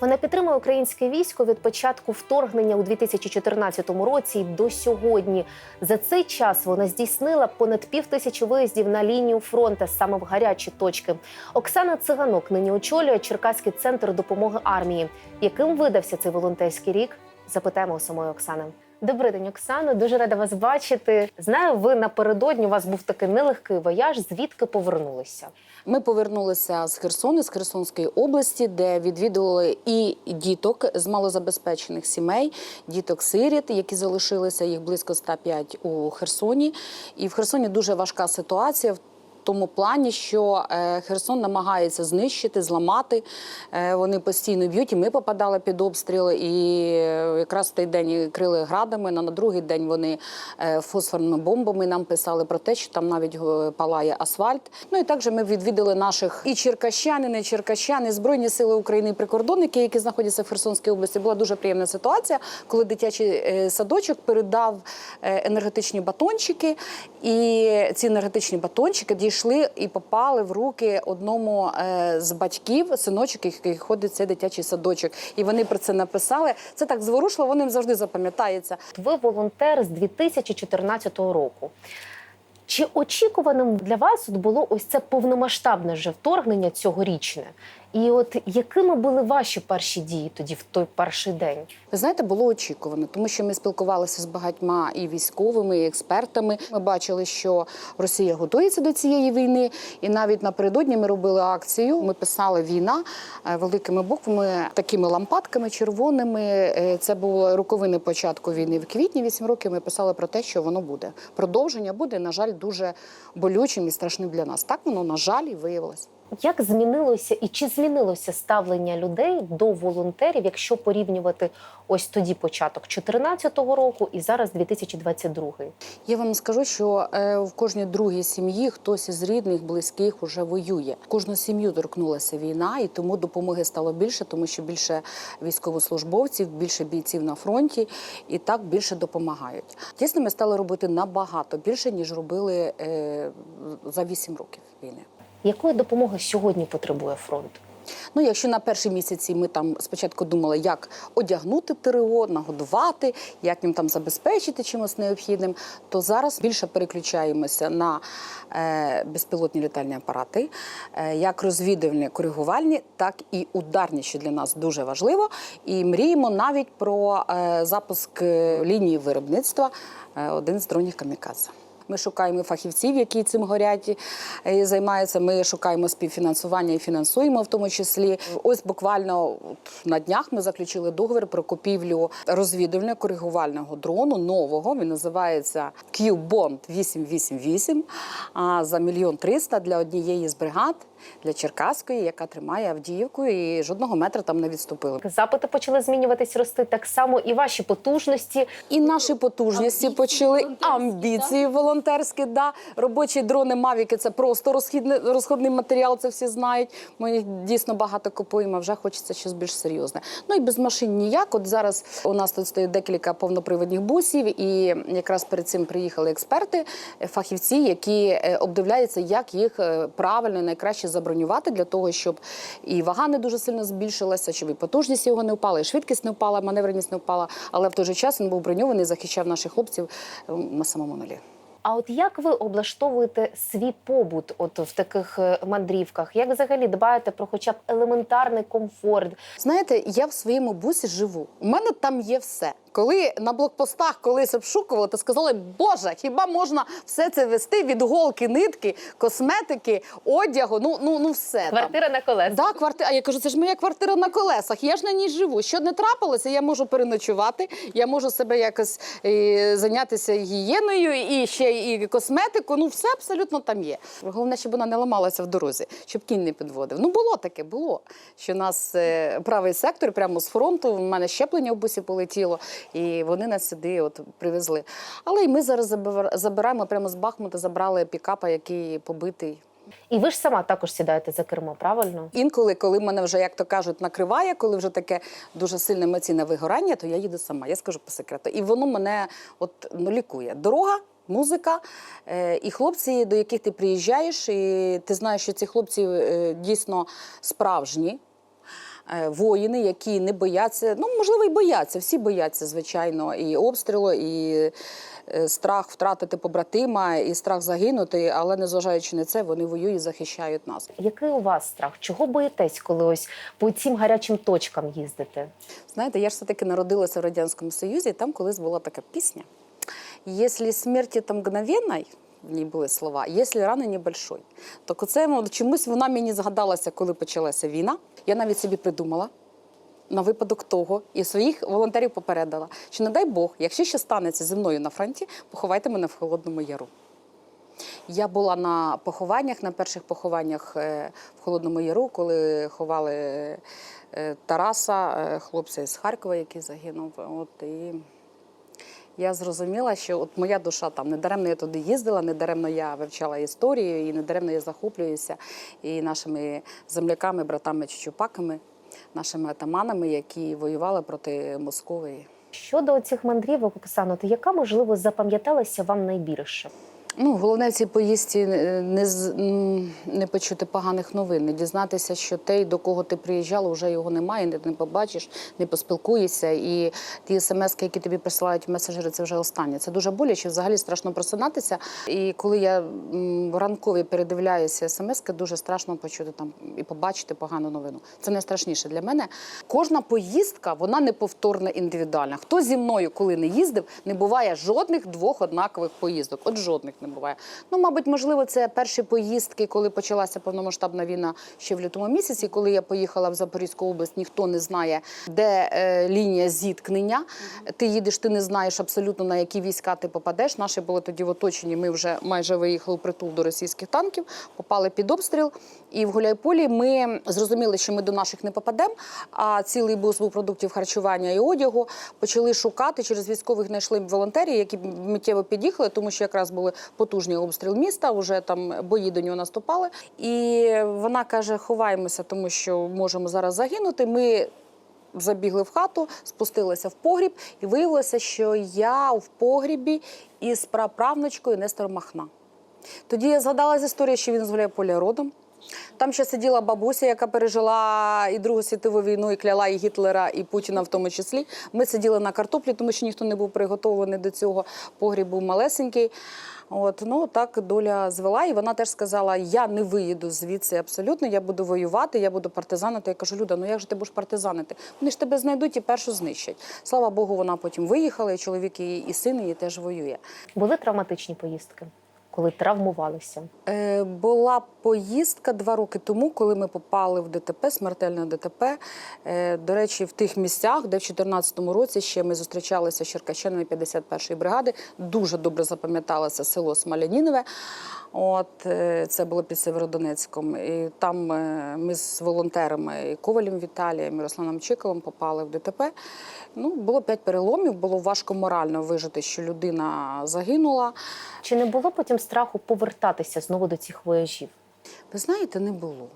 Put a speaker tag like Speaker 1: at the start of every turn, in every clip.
Speaker 1: Вона підтримує українське військо від початку вторгнення у 2014 році до сьогодні. За цей час вона здійснила понад пів тисячі виїздів на лінію фронту саме в гарячі точки. Оксана Циганок нині очолює Черкаський центр допомоги армії. Яким видався цей волонтерський рік? Запитаємо у самої Оксани. Добрий день, Оксано. Дуже рада вас бачити. Знаю, ви напередодні у вас був такий нелегкий вояж. Звідки повернулися?
Speaker 2: Ми повернулися з Херсону, з Херсонської області, де відвідували і діток з малозабезпечених сімей, діток сиріт, які залишилися їх близько 105 у Херсоні. І в Херсоні дуже важка ситуація. Тому плані, що е, Херсон намагається знищити, зламати. Е, Вони постійно б'ють, і ми попадали під обстріли. І е, якраз в той день крили градами. На на другий день вони фосфорними бомбами нам писали про те, що там навіть палає асфальт. Ну і також ми відвідали наших і черкащан, і не черкащан, і Збройні сили України, і прикордонники, які знаходяться в Херсонській області. Була дуже приємна ситуація, коли дитячий садочок передав енергетичні батончики, і ці енергетичні батончики дійшли і попали в руки одному е, з батьків, синочок, який ходить в цей дитячий садочок. І вони про це написали. Це так зворушило, вони завжди запам'ятається.
Speaker 1: Ви волонтер з 2014 року. Чи очікуваним для вас було ось це повномасштабне вже вторгнення цьогорічне? І от якими були ваші перші дії тоді в той перший день?
Speaker 2: Ви знаєте, було очікувано, тому що ми спілкувалися з багатьма і військовими, і експертами. Ми бачили, що Росія готується до цієї війни, і навіть напередодні ми робили акцію. Ми писали війна е, великими буквами, такими лампадками червоними. Е, Це були роковини початку війни в квітні. Вісім років ми писали про те, що воно буде. Продовження буде, на жаль, дуже болючим і страшним для нас. Так воно на жаль і виявилось.
Speaker 1: Як змінилося і чи змінилося ставлення людей до волонтерів, якщо порівнювати ось тоді початок 2014 року і зараз 2022?
Speaker 2: Я вам скажу, що е, в кожній другій сім'ї хтось із рідних, близьких уже воює. Кожну сім'ю торкнулася війна, і тому допомоги стало більше, тому що більше військовослужбовців, більше бійців на фронті, і так більше допомагають. Дійсно, ми стали робити набагато більше ніж робили е, за 8 років війни.
Speaker 1: Якої допомоги сьогодні потребує фронт?
Speaker 2: Ну, якщо на перші місяці ми там спочатку думали, як одягнути ТРО, нагодувати, як їм там забезпечити чимось необхідним, то зараз більше переключаємося на е, безпілотні літальні апарати, е, як розвідувальні, коригувальні, так і ударні, що для нас дуже важливо. І мріємо навіть про е, запуск е, лінії виробництва е, один з дронів камікадзе. Ми шукаємо фахівців, які цим горять і займаються. Ми шукаємо співфінансування і фінансуємо в тому числі. Ось буквально на днях ми заключили договір про купівлю розвідувального коригувального дрону нового. Він називається Q-Bond 888 а за мільйон триста для однієї з бригад. Для Черкаської, яка тримає Авдіївку, і жодного метра там не відступили.
Speaker 1: Запити почали змінюватись, рости так само, і ваші потужності.
Speaker 2: І наші потужності
Speaker 3: Амбіції
Speaker 2: почали
Speaker 3: волонтерські,
Speaker 2: амбіції волонтерські. Да. Робочі дрони Мавіки це просто розхідний, розходний матеріал, це всі знають. Ми їх дійсно багато купуємо, а вже хочеться щось більш серйозне. Ну і без машин ніяк. От зараз у нас тут стоїть декілька повноприводних бусів, і якраз перед цим приїхали експерти, фахівці, які е, обдивляються, як їх е, правильно і забронювати для того, щоб і вага не дуже сильно збільшилася, щоб і потужність його не впала, і швидкість не впала, маневреність не впала. Але в той же час він був броньований, захищав наших хлопців е, на самому нулі.
Speaker 1: А от як ви облаштовуєте свій побут от в таких е, мандрівках? Як взагалі дбаєте про хоча б елементарний комфорт?
Speaker 2: Знаєте, я в своєму бусі живу. У мене там є все. Коли на блокпостах колись обшукували, то сказали, Боже, хіба можна все це вести від голки, нитки, косметики, одягу? Ну ну ну все там.
Speaker 1: Квартира на колесах.
Speaker 2: Да, квартира. А я кажу, це ж моя квартира на колесах. Я ж на ній живу. Що не трапилося, я можу переночувати, я можу себе якось е, зайнятися гігієною і ще і косметику. Ну, все абсолютно там є. Головне, щоб вона не ламалася в дорозі, щоб кінь не підводив. Ну, було таке, було. Що у нас е, правий сектор прямо з фронту. У мене щеплення в бусі полетіло, і вони нас сюди от привезли. Але і ми зараз забираємо прямо з Бахмута, забрали пікапа, який побитий.
Speaker 1: І ви ж сама також сідаєте за кермо, правильно?
Speaker 2: Інколи, коли мене вже, як то кажуть, накриває, коли вже таке дуже сильне емоційне вигорання, то я їду сама. Я скажу по секрету. І воно мене от ну, лікує. Дорога. Музика е, і хлопці, до яких ти приїжджаєш, і ти знаєш, що ці хлопці е, дійсно справжні. Е, воїни, які не бояться. Ну, можливо, і бояться. Всі бояться, звичайно, і обстрілу, і е, страх втратити побратима, і страх загинути. Але незважаючи на це, вони воюють і захищають нас.
Speaker 1: Який у вас страх? Чого боїтесь, коли ось по цим гарячим точкам їздите?
Speaker 2: Знаєте, я ж все-таки народилася в Радянському Союзі, і там колись була така пісня. Якщо смерті там мгновенной, в ній були слова, якщо рани небольшой. Так оце чомусь вона мені згадалася, коли почалася війна. Я навіть собі придумала на випадок того і своїх волонтерів попередила, що не дай Бог, якщо ще станеться зі мною на фронті, поховайте мене в Холодному Яру. Я була на похованнях, на перших похованнях е, в Холодному Яру, коли ховали е, Тараса, е, хлопця із Харкова, який загинув. От, і я зрозуміла, що от моя душа там недаремно я туди їздила, недаремно я вивчала історію, і недаремно я захоплююся і нашими земляками, братами Чучупаками, нашими атаманами, які воювали проти Московії.
Speaker 1: Щодо цих мандрівок, Оксано, то яка можливо запам'яталася вам найбільше?
Speaker 2: Ну, головне в цій поїздці е, не, не почути поганих новин, не дізнатися, що той, до кого ти приїжджала, вже його немає, не, не побачиш, не поспілкуєшся. І ті смс, які тобі присилають меседжери, це вже останнє. Це дуже боляче. Взагалі страшно просинатися. І коли я ранкові передивляюся смски, дуже страшно почути там і побачити погану новину. Це найстрашніше для мене. Кожна поїздка вона неповторна індивідуальна. Хто зі мною, коли не їздив, не буває жодних двох однакових поїздок. От жодних не буває. Ну, мабуть, можливо, це перші поїздки, коли почалася повномасштабна війна ще в лютому місяці. Коли я поїхала в Запорізьку область, ніхто не знає, де е, лінія зіткнення. Ти їдеш, ти не знаєш абсолютно на які війська ти попадеш. Наші були тоді в оточенні. Ми вже майже виїхали в притул до російських танків, попали під обстріл. І в Гуляйполі ми зрозуміли, що ми до наших не попадемо. А цілий бус був продуктів харчування і одягу. Почали шукати через військових знайшли волонтерів, які миттєво під'їхали, тому що якраз були потужні обстріл міста. Вже там бої до нього наступали. І вона каже: ховаємося, тому що можемо зараз загинути. Ми забігли в хату, спустилися в погріб, і виявилося, що я в погрібі із праправнучкою Нестор Махна. Тоді я згадала з історії, що він з Гуляйполя родом. Там ще сиділа бабуся, яка пережила і Другу світову війну, і кляла і Гітлера, і Путіна в тому числі. Ми сиділи на картоплі, тому що ніхто не був приготовлений до цього. Погріб був малесенький. От, ну так доля звела, і вона теж сказала: я не виїду звідси абсолютно, я буду воювати, я буду партизанити. Я кажу, Люда, ну як же ти будеш партизанити? Вони ж тебе знайдуть і першу знищать. Слава Богу, вона потім виїхала, і чоловік її, і син її теж воює.
Speaker 1: Були травматичні поїздки, коли травмувалися?
Speaker 2: Е, Була поїздка два роки тому, коли ми попали в ДТП, смертельне ДТП. Е, До речі, в тих місцях, де в 2014 році ще ми зустрічалися з черкащанами 51-ї бригади. Дуже добре запам'яталося село Смолянінове. От е, це було під Северодонецьком. І там е, ми з волонтерами і Ковалем Віталієм і Русланом Чиковим попали в ДТП. Ну, було п'ять переломів, було важко морально вижити, що людина загинула.
Speaker 1: Чи не було потім страху повертатися знову до цих вояжів?
Speaker 2: Ви знаєте, не було.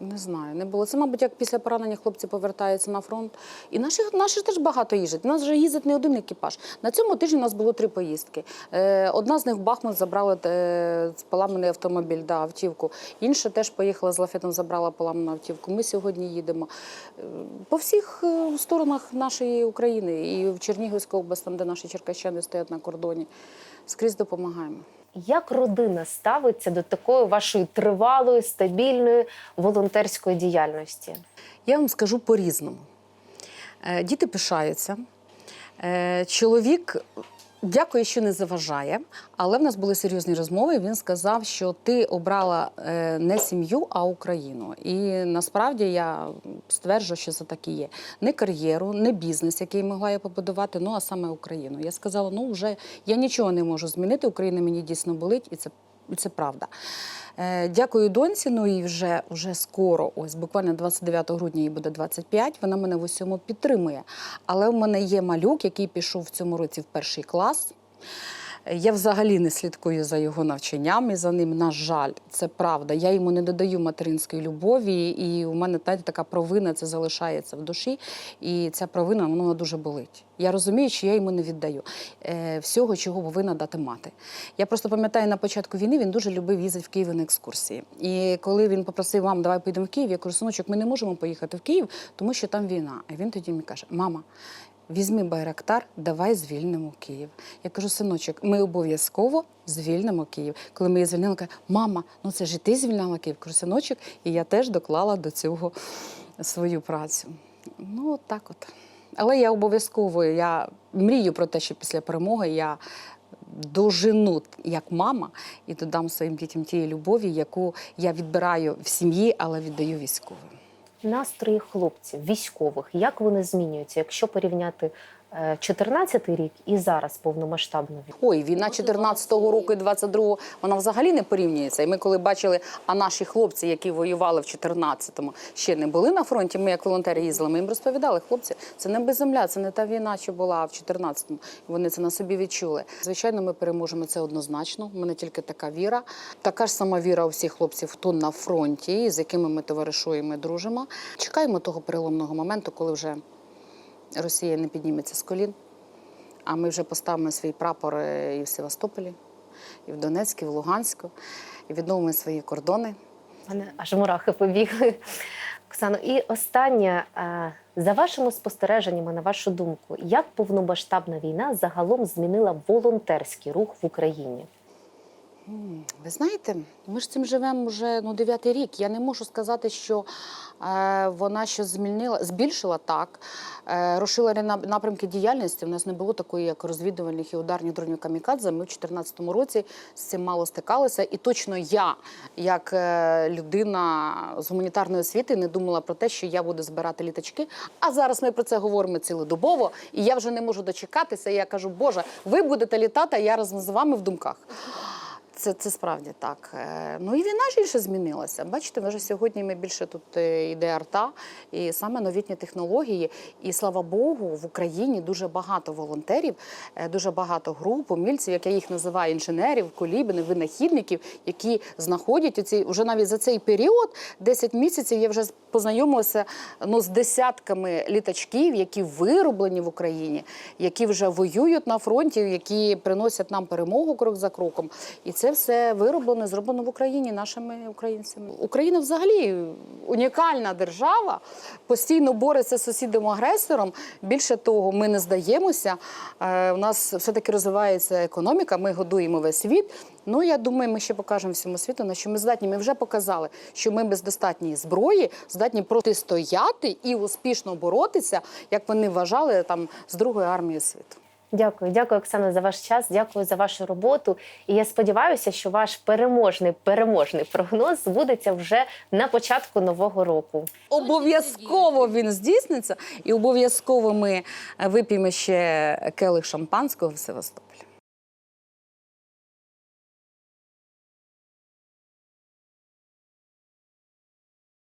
Speaker 2: Не знаю, не було. Це, мабуть, як після поранення хлопці повертаються на фронт. І наші, наші теж багато їздять. У нас вже їздить не один екіпаж. На цьому тижні у нас було три поїздки. Е, одна з них в Бахмут забрала е, поламаний автомобіль, да, автівку. Інша теж поїхала з лафетом, забрала поламану автівку. Ми сьогодні їдемо е, по всіх сторонах нашої України. І в Чернігівську область, там, де наші черкащани стоять на кордоні. Скрізь допомагаємо.
Speaker 1: Як родина ставиться до такої вашої тривалої, стабільної волонтерської діяльності?
Speaker 2: Я вам скажу по-різному. Е, Діти пишаються. Е, Чоловік дякує, що не заважає, але в нас були серйозні розмови. Він сказав, що ти обрала е, не сім'ю, а Україну. І насправді я стверджую, що це так і є. Не кар'єру, не бізнес, який могла я побудувати, ну а саме Україну. Я сказала: ну вже я нічого не можу змінити. Україна мені дійсно болить, і це, і це правда. Е, Дякую доньці. Ну і вже, вже скоро, ось буквально 29 грудня їй буде 25, Вона мене в усьому підтримує. Але в мене є малюк, який пішов в цьому році в перший клас. Я взагалі не слідкую за його навчаннями, за ним. На жаль, це правда. Я йому не додаю материнської любові, і у мене знаєте, така провина це залишається в душі. І ця провина ну, вона дуже болить. Я розумію, що я йому не віддаю е, всього, чого повинна дати мати. Я просто пам'ятаю на початку війни він дуже любив їздити в Київ на екскурсії. І коли він попросив мам, давай поїдемо в Київ, я кажу, синочок, ми не можемо поїхати в Київ, тому що там війна. А він тоді мені каже: Мама. Візьми Байрактар, давай звільнимо Київ. Я кажу, синочок, ми обов'язково звільнимо Київ. Коли ми її звільнили, каже, мама, ну це ж і ти звільняла Київ. Кажу, синочок, і я теж доклала до цього свою працю. Ну, так от. Але я обов'язково я мрію про те, що після перемоги я дожену як мама і додам своїм дітям тієї любові, яку я відбираю в сім'ї, але віддаю військовим.
Speaker 1: Настрої хлопців, військових, як вони змінюються, якщо порівняти 14 рік і зараз повномасштабну війну?
Speaker 2: Ой, війна 14-го року і 22-го, вона взагалі не порівнюється. І ми коли бачили, а наші хлопці, які воювали в 14-му, ще не були на фронті. Ми як волонтери їздили, ми їм розповідали, хлопці, це не безземля, це не та війна, що була в 14-му. Вони це на собі відчули. Звичайно, ми переможемо це однозначно. У мене тільки така віра. Така ж сама віра у всіх хлопців, хто на фронті, з якими ми товаришуємо дружимо. Чекаємо того переломного моменту, коли вже Росія не підніметься з колін. А ми вже поставимо свій прапор е, і в Севастополі, і в Донецьку, і в Луганську, і відновимо свої кордони.
Speaker 1: Мене аж мурахи побігли. Оксано, і останнє е, за вашими спостереженнями, на вашу думку, як повномасштабна війна загалом змінила волонтерський рух в Україні?
Speaker 2: Ви знаєте, ми ж цим живемо вже ну, дев'ятий рік. Я не можу сказати, що е, вона щось змінила, збільшила так, е, розшила напрямки діяльності. У нас не було такої, як розвідувальних і ударних дронів камікадзе. Ми в 2014 році з цим мало стикалися. І точно я, як е, людина з гуманітарної освіти, не думала про те, що я буду збирати літачки. А зараз ми про це говоримо цілодобово, і я вже не можу дочекатися. Я кажу, Боже, ви будете літати, а я разом з вами в думках. Це, це справді так. Е, Ну і війна ж інше змінилася. Бачите, вже сьогодні ми більше тут е, йде арта, і саме новітні технології. І слава Богу, в Україні дуже багато волонтерів, е, дуже багато груп, умільців, як я їх називаю, інженерів, колібинів, винахідників, які знаходять оці вже навіть за цей період, 10 місяців, я вже познайомилася ну, з десятками літачків, які вироблені в Україні, які вже воюють на фронті, які приносять нам перемогу крок за кроком. І це все вироблено, зроблено в Україні нашими українцями. Україна взагалі унікальна держава, постійно бореться з сусідом-агресором. Більше того, ми не здаємося. Е, У нас все-таки розвивається економіка, ми годуємо весь світ. Ну, я думаю, ми ще покажемо всьому світу, на що ми здатні. Ми вже показали, що ми без достатньої зброї здатні протистояти і успішно боротися, як вони вважали там з другої армії світу.
Speaker 1: Дякую, дякую, Оксана, за ваш час. Дякую за вашу роботу. І я сподіваюся, що ваш переможний переможний прогноз збудеться вже на початку нового року.
Speaker 2: Обов'язково він здійсниться, і обов'язково ми вип'ємо ще келих шампанського в Севастополі.